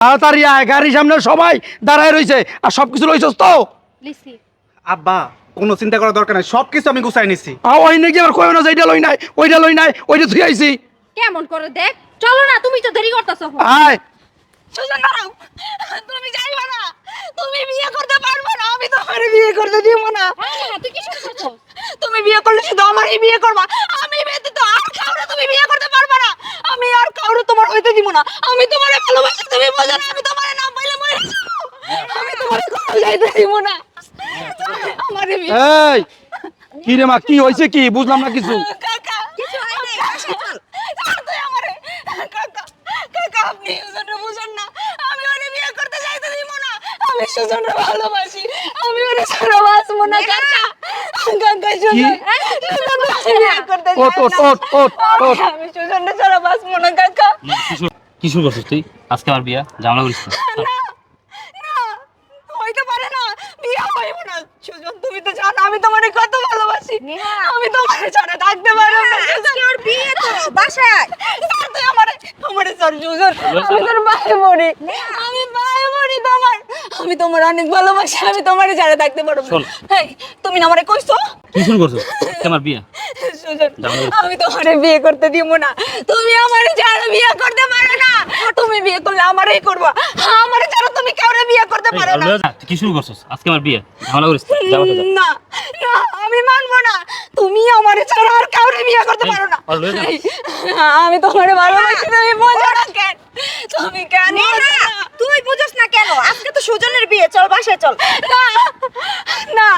তাড়াতাড়ি আয় গাড়ির সামনে সবাই দাঁড়ায় রয়েছে। আর সব কিছু লইছস তো? লিসি। আব্বা কোনো চিন্তা করার দরকার নাই সব কিছু আমি গুছাই নিছি। আ, ওই নাকি আবার কয় না যে লই নাই ওইটা লই নাই ওইটা থুই আইছি। কেমন করে দেখ? চলো না তুমি তো দেরি করতেছো। আয়। সুজন দাঁড়াও তুমি যাইবা না। তুমি বিয়ে করতে পারবে না আমি তোমার বিয়ে করতে দিব না। হ্যাঁ তুই কি করছ তুমি বিয়ে করলে শুধু আমারই বিয়ে করবা। আমি ব্যতীত আর কাউরে তুমি বিয়ে করতে পারবে না। হইতে দিব না। আমি তোমারে ভালোবাসি তুমি বোঝো না আমি তোমারে না পাইলে মরে যাব। আমি তোমারে কোথাও যাইতে দিব না। আমারে বিয়ে এই কি রে মা কি হয়েছে কি? বুঝলাম না কিছু। কাকা কিছু হয়নি। তুই আমারে। কাকা কাকা আপনি সুজনরে বুঝেন না। আমি ওরে বিয়ে করতে যাইতে দিব না। আমি সুজনরে ভালোবাসি। আমি ওরে ছাড়া বাঁচবো না কাকা। কাকা সুজন সুজনরে আমি বিয়ে করতে ওট চাই ওট না। ওট ওট ওট আমি সুজনরে ছাড়া বাঁচবো না কাকা। কি শুরু করছিস তুই। আজকে আমার বিয়া জামলা করিস না হইতে পারে না বিয়ে হইব না সুজন তুমি তো জানো আমি তোমারে কত ভালোবাসি। আমি তোমারে ছাড়া থাকতে পারব না। আজকে ওর বিয়ে তো বাসায় স্যার তুই আমারে আমারে স্যার সুজন আমি তোর ভাই মরি আমি ভাই মরি তোমার। আমি তোমার অনেক ভালোবাসি আমি তোমারে ছাড়া থাকতে পারব শোন। না হেই, তুমি না আমারে কইছো? কি করছিস আজকে আমার বিয়া। আমি তোমারে বিয়ে করতে দিব না। তুমি আমারে ছাড়া বিয়ে করতে পারো না। তুমি বিয়ে করলে আমারই করবা। আমারে ছাড়া তুমি কাউরে বিয়ে করতে পারো না। কি শুরু করছিস আজকে আমার বিয়া। ঝামেলা করিস? না। না আমি মানবো না। তুমি আমারে ছাড়া আর কাউরে বিয়ে করতে পারো না। আমি তোমারে ভালোবাসি তুমি বোঝো না কেন? তুমি কেন তুই বুঝছ না কেন? আজকে তো সুজনের বিয়ে চল বাসায় চল। না না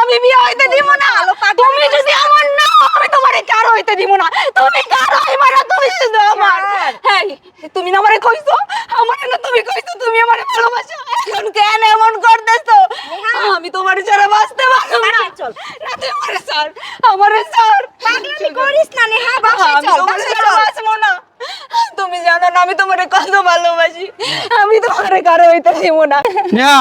আমি বিয়ে হইতে দিব না। তুমি যদি আমার না আমি তোমারে কার হইতে দিব না। তুমি কার হইবা না তুমি শুধু আমার। হেই তুমি না আমারে কইছো? আমারে না তুমি কইছো তুমি আমারে ভালোবাসো? এখন কেন এমন করতেছো? আমি তোমার ছাড়া বাঁচতে পারব চল। না তুই আমারে আমারে পাগলামি করিস না নেহা বাসায় আমি চল বাসায় চল। বাঁচবো না। তুমি জানো না আমি তোমারে কত ভালোবাসি। আমি তোমারে কারও হইতে দিব না। নেহা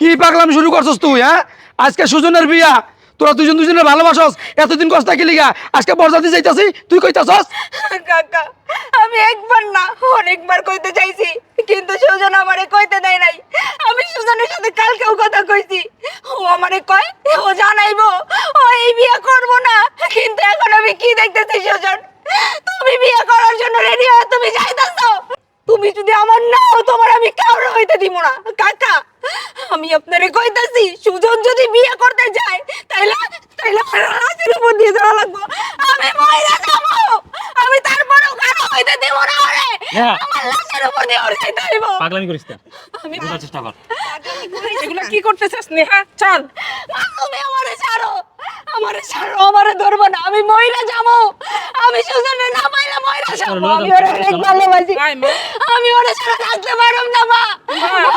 কি পাগলাম শুরু করছস তুই হ্যাঁ? আজকে সুজনের বিয়া তোরা দুজন দুজনের ভালোবাসস? এতদিন কষ্ট কি লিগা, আজকে বরজাতি যাইতাছি, তুই কইতাছস? কাকা, আমি একবার না, অনেকবার কইতে চাইছি, কিন্তু সুজন আমারে কইতে দেয় নাই। আমি সুজনের সাথে কালকেও কথা কইছি। ও আমারে কয়, ও জানাইবো, ও এই বিয়ে করব না, কিন্তু এখন আমি কি দেখতেছি সুজন? তুমি বিয়ে করার জন্য রেডি হয়ে তুমি যাইতাছো। তুমি যদি আমার না তোমার আমি কাউরে হইতে দিব না। কাকা আমি আপনারে কইতাছি সুজন যদি বিয়ে করতে যায় তাইলে তাইলে আমার লাশের উপর দিয়ে দেওয়া লাগবো। আমি মহিলা যাব আমি তারপরও কারও হইতে দেব না ওরে। হ্যাঁ। আমার লাশের উপর দিয়ে ওরে যাইতে হইব। পাগলামি করিস না আমি চেষ্টা কর। এগুলো কি করতেছিস নেহা চল। তুমি আমারে ছাড়ো। আমারে ছাড়ো আমারে ধরবো না আমি মহিলা যাব। আমি সুজনে না পাইলে মহিলা যাব। আমি ওরে অনেক ভালোবাসি। আমি ওরে ছাড়া থাকতে পারব না মা।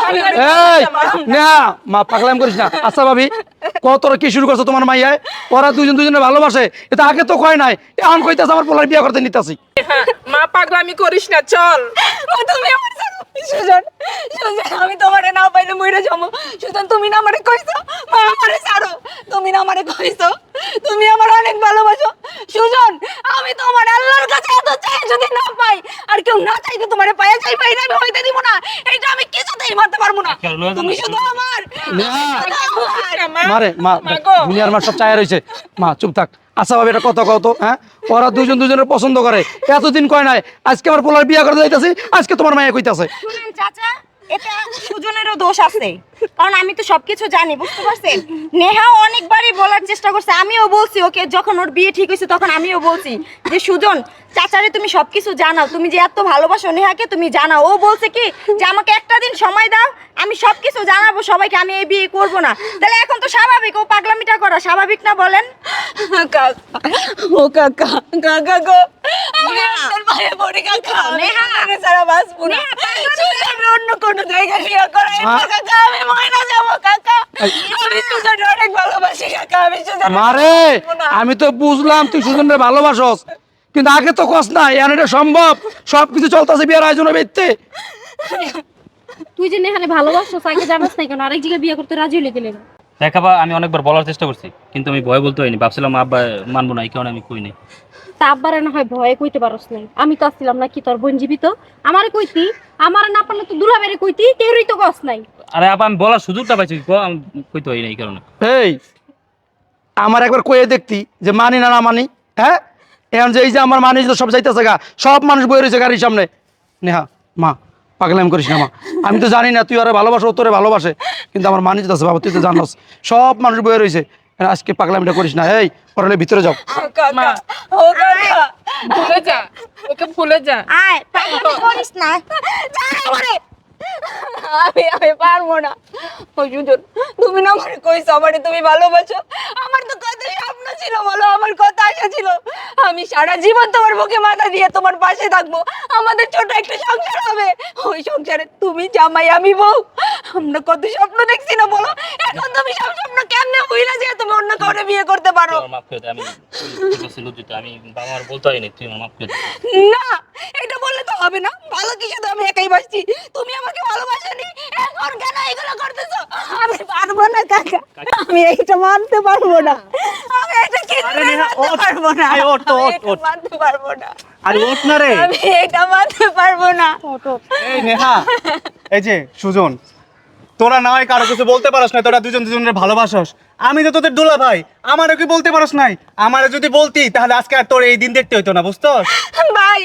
আমি ওরে এই ছাড়া না। না মা পাগলাম করিস না। আচ্ছা ভাবি কত তোরা কি শুরু করছ তোমার মাইয়ায়? ওরা দুজন দুজনে ভালোবাসে এটা আগে তো কয় নাই। এখন কইতাছে আমার পোলার বিয়া করতে নিতাছি। মা পাগলামি করিস না চল। তুমি আমার সুজন সুজন আমি তোমারে না পাইলে মইরা যাব। সুজন তুমি না আমারে কইছো? মা আমারে ছাড়ো। তুমি না আমারে কইছো? তুমি আমার অনেক ভালোবাসো। সুজন আমি তোমার আল্লাহর কাছে এত চাই যদি না পাই আর কেউ না চাইতে তোমারে পায়ে চাই পাই না আমি হইতে দিব না। এটা আমি কিছুতেই মারতে পারব না? তুমি শুধু আমার না। মারে মা দুনিয়ার মা সব চায় রয়েছে। মা চুপ থাক। আচ্ছা ভাবি এটা কথা কত হ্যাঁ? ওরা দুজন দুজনের পছন্দ করে। এতদিন কয় নাই আজকে আমার পোলার বিয়া করতে যাইতাছি আজকে তোমার মাইয়া কইতাছে। শুনেন চাচা এটা সুজনেরও দোষ আছে। কারণ আমি তো সবকিছু জানি বুঝতে পারছেন? নেহাও অনেকবারই বলার চেষ্টা করছে আমিও বলছি ওকে যখন ওর বিয়ে ঠিক হয়েছে তখন আমিও বলছি যে সুজন চাচারে তুমি সবকিছু জানাও তুমি যে এত ভালোবাসো নেহাকে তুমি জানাও। ও বলছে কি যে আমাকে একটা দিন সময় দাও আমি সবকিছু জানাব সবাইকে আমি এই বিয়ে করব না। তাহলে এখন তো স্বাভাবিক ও পাগলামিটা করা স্বাভাবিক না বলেন? ও কাকা কাকা গো। আমি পায়ে পড়ি কাকা নেহা। সারা অন্য কোনো জায়গায় বিয়ে করাই। কাকা আমি ময়না যাব কাকা। আমি সুজন অনেক ভালোবাসি কাকা। আমি সুজন মারে আমি তো বুঝলাম তুই সুজনের ভালোবাসস। কিন্তু আগে তো কস না এখন এটা সম্ভব? সবকিছু চলতেছে বিয়ের আয়োজন ভিত্তে তুই যে এখানে ভালোবাসছো আগে জানাস না কেন? আরেক জায়গায় বিয়ে করতে রাজি হলে গেলে। দেখাবা আমি অনেকবার বলার চেষ্টা করছি কিন্তু আমি ভয় বলতে হয়নি। ভাবছিলাম আব্বা মানবো না এই কারণে আমি কই নাই। তা আব্বারে না হয় ভয়ে কইতে পারস নাই। আমি তো আসছিলাম না কি তোর বোন জীবিত? আমারে কইতি আমার না পারলে তো দুলাবেরে কইতি কেউরই তো কস নাই। আরে আব্বা আমি বলার সুযোগটা পাইছি ক- আমি কইতে হয়নি এই কারণে। এই আমার একবার কয়ে দেখতি যে মানি না না মানি হ্যাঁ? এখন যে এই যে আমার মানি তো সব যাইতেছে গা সব মানুষ বয়ে রয়েছে গাড়ির সামনে। নেহা মা। পাগলাম করিস না মা। আমি তো জানি না তুই আরে ভালোবাসো ও তোরে ভালোবাসে। কিন্তু আমার মানি আছে বাবা তুই তো জানোস। সব মানুষ বয়ে রয়েছে আজকে আজকে পাগলামিটা করিস না। এই পরে ভিতরে যাও। ভুলে যা ওকে ভুলে যা। আয় করিস না। আমি আমি পারব না। সুজন, তুমি না আমার কইছো, আমারে তুমি ভালোবাসো। আমার তো কত স্বপ্ন ছিল বলো, আমার কত আশা ছিল। আমি সারা জীবন তোমার বুকে মাথা দিয়ে তোমার পাশে থাকব। আমাদের ছোট একটা সংসার হবে। ওই সংসারে তুমি জামাই, আমি বউ। আমরা কত স্বপ্ন দেখছি না বলো? এখন তুমি সব স্বপ্ন কেমনে হইলা যে তুমি অন্য কাউরে বিয়ে করতে পারো? মাফ করে দে আমি ঠিক আছে, লজ্জিত। আমি বাবা আমার বলতে হয়নি আমার মাফ করে না এটা বললে তো হবে না। ভালো কি শুধু আমি একাই বাসছি তুমি আমাকে ভালোবাসনি? এখন কেন এগুলো করতেছো? আমি পারব না কাকা। আমি এইটা মানতে পারব না। আমি এটা নেহা, মানতে পারব না। তো, আমি ওঠ, এটা ওঠ। মানতে পারব না। আরে ওঠ না রে। আমি এটা মানতে পারব না। এই নেহা এই যে সুজন তোরা না হয় কারও কিছু বলতে পারস না, তোরা দুজন দুজনের ভালোবাসস। আমি তো তোদের দুলা ভাই, আমারও কি বলতে পারস নাই? আমারে যদি বলতি, তাহলে আজকে আর তোর এই দিন দেখতে হইতো না বুঝছস ভাই,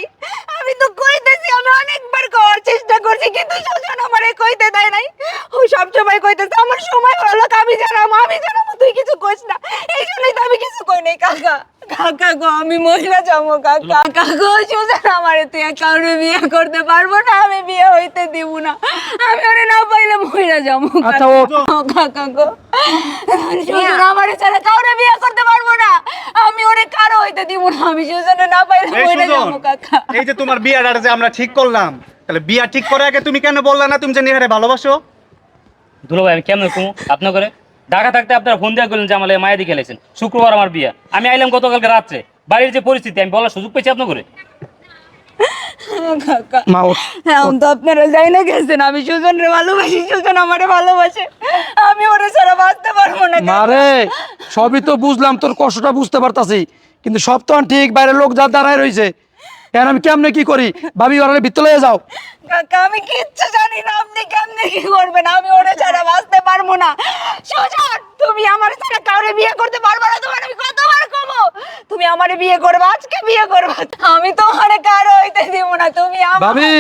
আমি তো কইতেছি, আমি অনেকবার করার চেষ্টা করছি, কিন্তু সুজন আমারে কইতে দেয় নাই। ও সব সময় কইতেছে, আমার সময় হলো, আমি জানাম আমি জানাম তুই কিছু কইস না। এই জন্যই তো আমি কিছু কই নাই, কাকা। কাকা গো আমি মহিলা যাব কাকা। কাকা সুজন আমারে তুই কাউরে বিয়ে করতে পারব না আমি বিয়ে হইতে দিব না। আমি ওরে না পাইলে মহিলা যাব আচ্ছা, ও- কাকা গো। সুজন আমারে ছাড়া কাউরে বিয়ে করতে পারব না। আমি ওরে কারও হইতে দিব না আমি সুজনে না পাইলে এই মহিলা কাকা। এই যে তোমার বিয়াটা যে আমরা ঠিক করলাম তাহলে বিয়া ঠিক করার আগে তুমি কেন বললা না তুমি যে নেহারে ভালোবাসো? দুলো ভাই আমি কেমন কমু আপনার করে ঢাকা থাকতে আপনারা ফোন দেওয়া করলেন যে আমার মায়া দিকে গেলেছেন শুক্রবার আমার বিয়া। আমি আইলাম গতকালকে রাত্রে। বাড়ির যে পরিস্থিতি আমি বলার সুযোগ পেয়েছি আপনার করে কাকা। মা ওঠ। এখন তো আপনারা যাই না গেছেন আমি সুজন রে ভালোবাসি সুজন আমারে ভালোবাসে। আমি ওরে ছাড়া বাঁচতে পারব না মারে সবই তো বুঝলাম তোর কষ্টটা বুঝতে পারতাছি। কিন্তু সব তো ঠিক বাইরের লোক যা দাঁড়ায় রয়েছে। এখন আমি কেমনে কি করি? ভাবি ওরা ভিতরে যাও। কাকা আমি কিচ্ছু জানি না আপনি কেমনে কি করবেন? আমি ওরে ছাড়া বাঁচতে পারব না সুজন তুমি আমার ছাড়া কাউরে বিয়ে করতে পারব না তোমার আমি কতবার কমো? তুমি আমারে বিয়ে করবে আজকে বিয়ে করবে আমি তোমারে কারও হইতে দিব না তুমি আমার ভাবি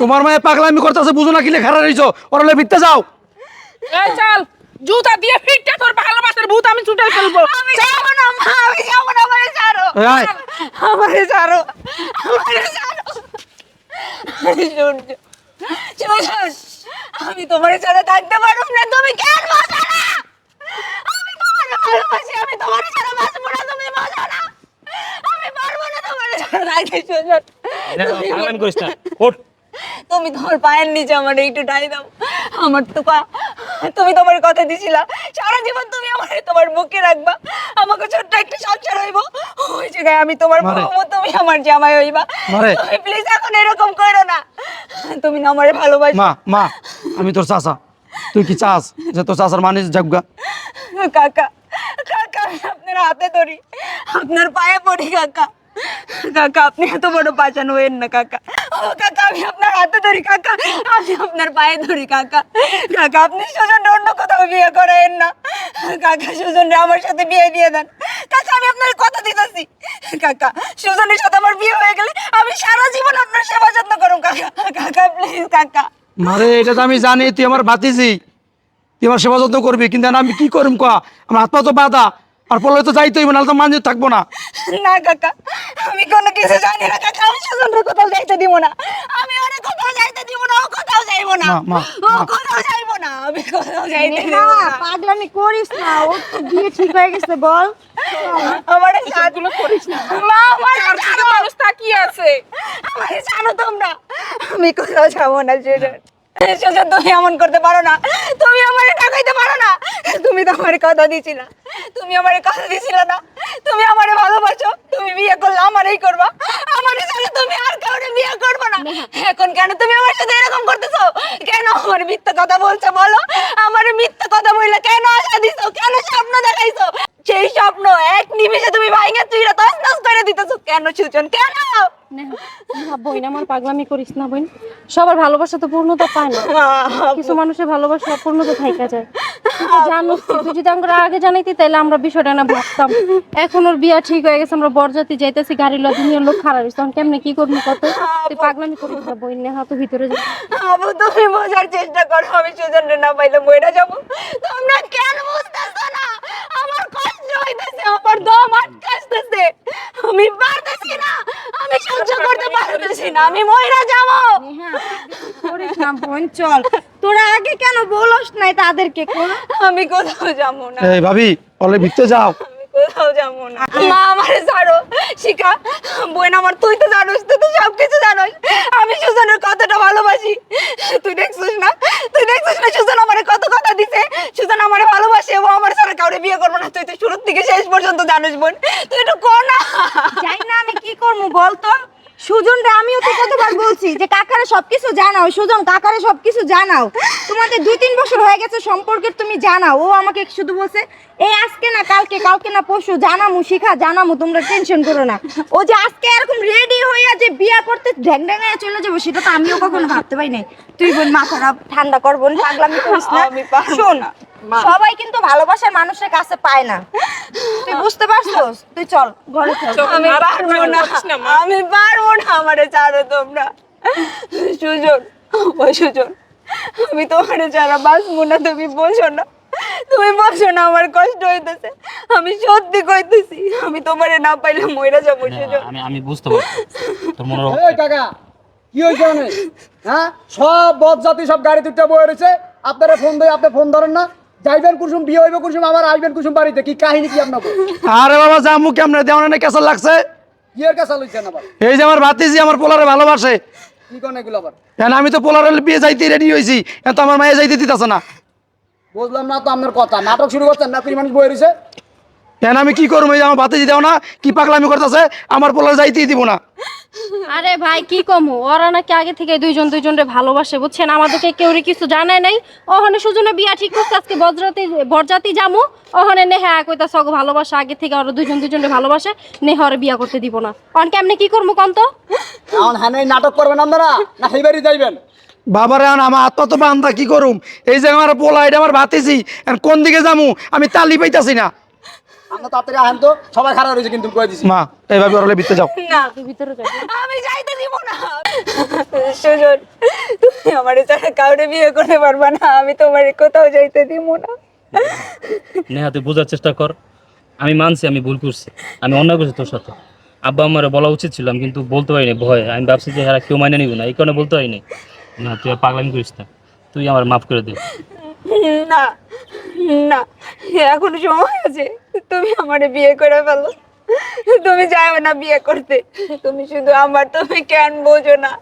তোমার মায়ে পাগলামি করতেছে বুঝো না কিলে খারাপ রয়েছ ওরা ভিতরে যাও। এই চল জুতা দিয়ে ফিটটা তোর ভালোবাসার ভূত আমি ছুটাই ফেলব। আমি যাব না মা আমি যাব না আমারে ছাড়ো। আমারে ছাড়ো আমারে ছাড়ো। আমি তোমার ছাড়া থাকতে পারব না তুমি কেন তোমার ভালোবাসি আমি তোমার ছাড়া বাঁচবো না তুমি বাঁচো না। আমি পারব না তোমার ছাড়া থাকতে সুজন আমি করিস না। ওঠ। তুমি তোমার পায়ের নিচে আমার একটু ডাই দাও। আমার তো পা তুমি তোমার কথা দিছিলা। সারা জীবন তুমি আমার তোমার বুকে রাখবা। আমাকে ছোট্ট একটা সংসার হইব। ওই জায়গায় আমি তোমার মারে। বউ তুমি আমার জামাই হইবা। তুমি প্লিজ এখন এরকম করো না। তুমি না আমারে ভালোবাসো। মা মা আমি তোর চাচা। তুই কি চাস যে তোর চাচার মানিস যাগা কাকা হাতে ধরি। আপনার পায়ে পড়ি, কাকা। কাকা, আপনি এত বড় না, কাকা। ও, কাকা, আমি আপনার হাতে ধরি, কাকা। আমি আপনার পায়ে ধরি, কাকা। কাকা, আপনি অন্য কোথাও বিয়ে করেন না। কাকা আমার সাথে বিয়ে দিয়ে দেন। কাকা, আমি আপনার কথা দিতেছি। কাকা সুজনের সাথে আমার বিয়ে হয়ে গেলে আমি সারা জীবন আপনার সেবা যত্ন করুন কাকা। কাকা প্লিজ কাকা। মারে, এটা তো আমি জানি, তুই আমার ভাতিজি। তুই আমার সেবা যত্ন করবি, কিন্তু আমি কি করুম কা আমার হাত পা তো বাধা। আর পড়লে তো যাইতে হইব নাহলে তো মানুষ থাকব না। না কাকা আমি কোনো কিছু জানি না কাকা আমি সুজনকে কোথাও যাইতে দিব না। আমি ওরে কোথাও যাইতে দিব না ও কোথাও যাইবো না। মা, মা, ও। কোথাও যাইবো না আমি কোথাও যাইতে দিব না। না পাগলামি করিস না ও তো বিয়ে ঠিক হয়ে গেছে বল। আমার সাথগুলো করিস না। মা আমার আর মানুষ তাকিয়ে আছে? আমার জানো তোমরা আমি কোথাও যাব না সুজন সুজন তুমি এমন করতে পারো না। তুমি আমারে ঠকাইতে পারো না। তুমি তো আমার কথা দিছিলা। তুমি আমারে কথা দিছিলা না। তুমি আমারে ভালোবাসো। তুমি বিয়ে করলে আমারই করবা। আমারে ছাড়া তুমি আর কাউরে বিয়ে করবে না। এখন কেন তুমি আমার সাথে এরকম করতেছো? কেন আমার মিথ্যা কথা বলছো বলো? আমারে মিথ্যা কথা বললে কেন আশা দিছো? কেন স্বপ্ন দেখাইছো? সেই স্বপ্ন এক নিমেষে তুমি ভাইঙ্গা তুইরা দিতেছো কেন সুজন? কেন? নেহা আমার পাগলামি করিস না বোন। সবার ভালোবাসা তো পূর্ণতা পায় না। কিছু মানুষের ভালোবাসা পূর্ণতা থাইকা যায়। তুই তুই যদি আমরা আগে জানাইতি তাহলে আমরা বিষয়টা না ভাবতাম। এখন ওর বিয়া ঠিক হয়ে গেছে আমরা বরযাত্রী যাইতেছি গাড়ি লয় দুনিয়ার লোক খারাপ হয়েছে তখন কেমনে কি করবি কত? তুই পাগলামি করিস না নেহা তো ভিতরে যা। আবু তুমি বোঝার চেষ্টা করো আমি না পাইলে যাব। তোমরা কেন বুঝতেছো না? আমার কষ্ট হইতেছে আমার দম আটকাইতেছে আমি পারতেছি না আমি সহ্য করতে পারতেছি না আমি মরে যাব। করিস না বোন চল। তোরা আগে কেন বলস নাই তাদেরকে কোন? আমি কোথাও যাব না। এই ভাবি অলরেডি ভিতরে যাও। আমি কোথাও যাব না। মা আমারে ছাড়ো শিখা। বোন আমার তুই তো জানোস তুই তো সব কিছু জানোস আমি সুজনের কতটা ভালোবাসি তুই দেখছিস না তুই দেখছিস না সুজন আমারে কত কথা দিছে সুজন আমারে ভালোবাসে ও আমার সাথে কাউরে বিয়ে করব না তুই তো শুরুর থেকে শেষ পর্যন্ত জানিস বোন। তুই একটু কর না। জানি না আমি কি করব বলতো সুজন রে আমিও তো কতবার বলছি যে কাকারে সবকিছু জানাও সুজন কাকারে সবকিছু জানাও। তোমাদের দুই তিন বছর হয়ে গেছে সম্পর্কের তুমি জানাও। ও আমাকে শুধু বলছে এই আজকে না কালকে কালকে না পরশু জানামু শিখা জানামু তোমরা টেনশন করো না। ও যে আজকে এরকম রেডি হইয়া যে বিয়া করতে ঢ্যাং ঢ্যাঙায় চলে যাব সেটা তো আমিও কখনো ভাবতে পারি নাই। তুই বোন মাথাটা ঠান্ডা কর বোন পাগলামি করিস না। শোন সবাই কিন্তু ভালোবাসার মানুষের কাছে পায় না। তুই বুঝতে পারছস? তুই চল ঘরে চল। আমি পারব না। আমি পারব না আমারে ছাড়ো তোমরা। সুজন ওই সুজন আমি তোমারে ছাড়া বাঁচবো না তুমি বোঝো না। তুমি বোঝো না আমার কষ্ট হইতেছে। আমি সত্যি কইতেছি আমি তোমারে না পাইলে মইরা যাব সুজন। আমি আমি বুঝতে পারছি। তোর মনে এই কাকা কি হয়েছে অনেক হ্যাঁ? সব বদ জাতি সব গাড়ি দুটা বয়ে রয়েছে আপনারা ফোন দেয় আপনি ফোন ধরেন না। যাইবেন কুসুম বিয়ে হইবে কুসুম আবার আসবেন কুসুম বাড়িতে। কি কাহিনী কি আপনাকে আরে বাবা জামু কেমনে? দেওয়ানে না কেসা লাগছে? এই যে আমার ভাতিজি আমার পোলারে ভালোবাসে। আমি তো পোলারে বিয়ে যাইতে রেডি হয়েছি তো আমার মায়ে যাইতে দিতেছে না। বুঝলাম না তো আপনার কথা। নাটক শুরু করছেন না? মানুষ বয়ে রয়েছে এখন আমি কি করব? এই যে আমার ভাতিজি দেও না কি পাগলামি করতেছে? আমার পোলার যাইতেই দিব না। আরে ভাই কি কমু? ওরা নাকি আগে থেকে দুইজন দুইজনরে ভালোবাসে বুঝছেন? আমাদেরকে কেউ কিছু জানায় নাই। ওখানে সুজনে বিয়া ঠিক করছে আজকে বজ্রাতি বরজাতি জামু। ওখানে নেহা কইতা সগ ভালোবাসা আগে থেকে ওরা দুইজন দুইজনরে ভালোবাসে নেহারে বিয়া করতে দিব না। অন কেমনে কি করব কন তো? এখন হ্যাঁ নাটক করবেন আপনারা? না সেই বাড়ি যাইবেন? বাবারে আমার আত্মা তো বান্ধা কি করুম? এই যে আমার পোলা এটা আমার ভাতিজি এখন কোন দিকে যামু? আমি তালি পাইতাছি না। আপনার তাড়াতাড়ি আহেন তো সবাই খারাপ রয়েছে কিন্তু কয়ে দিছি। মা এইভাবে ওরলে ভিতরে যাও। না তুই ভিতরে যাবি আমি যাইতে দিব না। সুজন তুমি আমারে ছাড়া কাউরে বিয়ে করতে পারবা না আমি তোমারে কোথাও যাইতে দিব না। নেহা তুই বোঝার চেষ্টা কর। আমি মানছি আমি ভুল করছি। আমি অন্যায় করছি তোর সাথে। আব্বা আমার বলা উচিত ছিল আমি কিন্তু বলতে পারিনি ভয়। আমি ভাবছি যে হ্যাঁ কেউ মানে নিব না এই কারণে বলতে পারিনি। না তুই আর পাগলামি করিস না। তুই আমার মাফ করে দে। না না, এখন সময় আছে। তুমি আমারে বিয়ে করে ফেলো। তুমি না বিয়ে করতে। তুমি শুধু আমার তুমি কেন বোঝো না?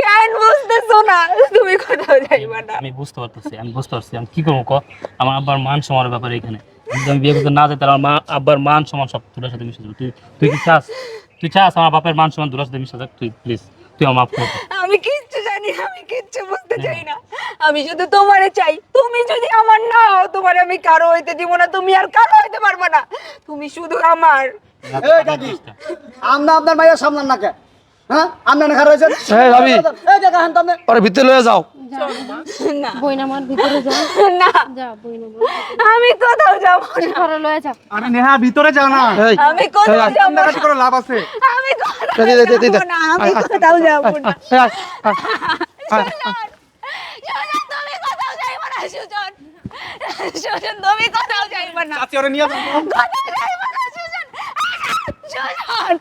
কেন বুঝতেছো না? তুমি কোথাও না। আমি বুঝতে পারতেছি, আমি বুঝতে পারছি। আমি কি করব আমার আব্বার মান সমানের ব্যাপারে এখানে। আমি বিয়ে করতে না যাই, তাহলে আমার মা, আব্বার মান সমান সব তোর সাথে মিশে যাবে। তুই তুই কি চাস? তুই চাস আমার বাপের মান সমান তোর সাথে মিশে যাক? তুই প্লিজ তুই আমার মাফ করে। আমি কিচ্ছু কিচ্ছু বুঝতে চাই না। আমি শুধু তোমারে চাই। তুমি যদি আমার না হও তোমার আমি কারও হইতে দিব না। তুমি আর কারও হইতে পারবে না। তুমি শুধু আমার। আমরা আপনার মায়ের সামলান না কে হ্যাঁ? আপনার খারাপ হয়েছেন? এই ভাবি। এই দেখা হেন তো আপনি। ভিতরে লয়ে যাও। না। বইন আমার ভিতরে যা না। যা বইন আমি কোথাও যাব না। ঘরে লয়ে যা। আরে নেহা ভিতরে যা না। আমি কোথাও যাব না। কান্নাকাটি করে লাভ আছে। আমি কোথাও। যাব না। আমি কোথাও যাব না। সুজন তুমি কোথাও যাইবা না সুজন। সুজন তুমি কোথাও যাইবা না। চাচি ওরে নিয়ে যাও। কোথাও যাইবা না সুজন। সুজন।